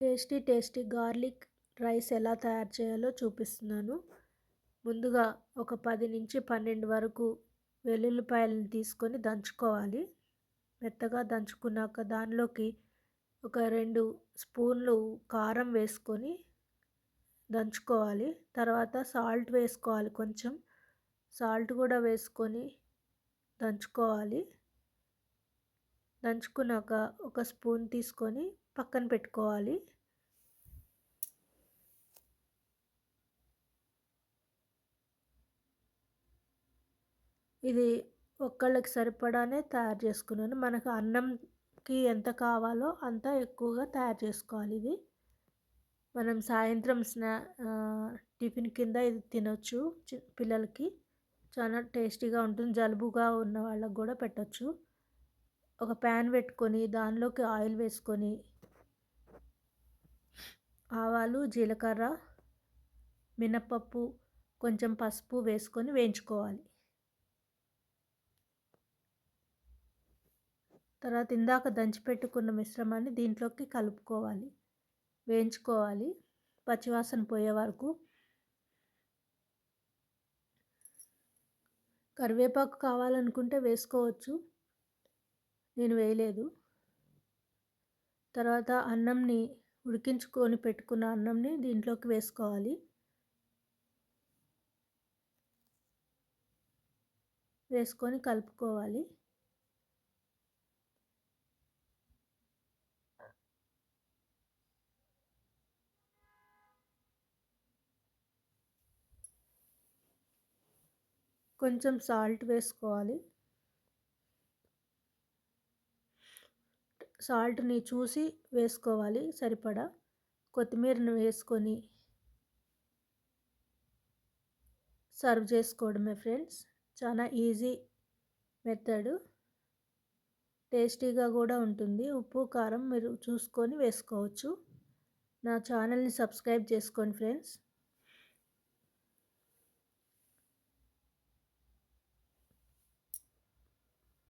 Tasty tasty garlic rice ఎలా తయారు చేయాలో చూపిస్తున్నాను. ముందుగా ఒక పది నుంచి పన్నెండు వరకు వెల్లుల్లిపాయలను తీసుకొని దంచుకోవాలి. మెత్తగా దంచుకున్నాక దానిలోకి ఒక రెండు స్పూన్లు కారం వేసుకొని దంచుకోవాలి. తర్వాత సాల్ట్ వేసుకోవాలి కొంచెం. సాల్ట్ కూడా వేసుకొని దంచుకోవాలి. దంచుకున్నాక ఒక స్పూన్ తీసుకొని పక్కన పెట్టుకోవాలి. ఇది ఒక్కళ్ళకి సరిపడానే తయారు చేసుకున్నాను. మనకు అన్నంకి ఎంత కావాలో అంత ఎక్కువగా తయారు చేసుకోవాలి ఇది. మనం సాయంత్రం స్నా టిఫిన్ కింద ఇది తినొచ్చు పిల్లలకి. చాలా టేస్టీగా ఉంటుంది. జలుబుగా ఉన్న వాళ్ళకి కూడా పెట్టచ్చు. ఒక ప్యాన్ పెట్టుకొని దానిలోకి ఆయిల్ వేసుకొని ఆవాలు జీలకర్ర మినపప్పు కొంచెం పసుపు వేసుకొని వేయించుకోవాలి. తర్వాత ఇందాక దంచిపెట్టుకున్న మిశ్రమాన్ని దీంట్లోకి కలుపుకోవాలి. వేయించుకోవాలి. పచ్చివాసన పోయే వరకు కరివేపాకు కావాలనుకుంటే వేసుకోవచ్చు. నేను వేయలేదు. తర్వాత అన్నంని ఉడికించుకొని పెట్టుకున్న అన్నంని దీంట్లోకి వేసుకోవాలి. వేసుకొని కలుపుకోవాలి. కొంచెం సాల్ట్ వేసుకోవాలి. సాల్ట్ని చూసి వేసుకోవాలి సరిపడా. కొత్తిమీరను వేసుకొని సర్వ్ చేసుకోవడమే ఫ్రెండ్స్. చాలా ఈజీ మెథడ్. టేస్టీగా కూడా ఉంటుంది. ఉప్పు కారం మీరు చూసుకొని వేసుకోవచ్చు. నా ఛానల్ని సబ్స్క్రైబ్ చేసుకోండి ఫ్రెండ్స్.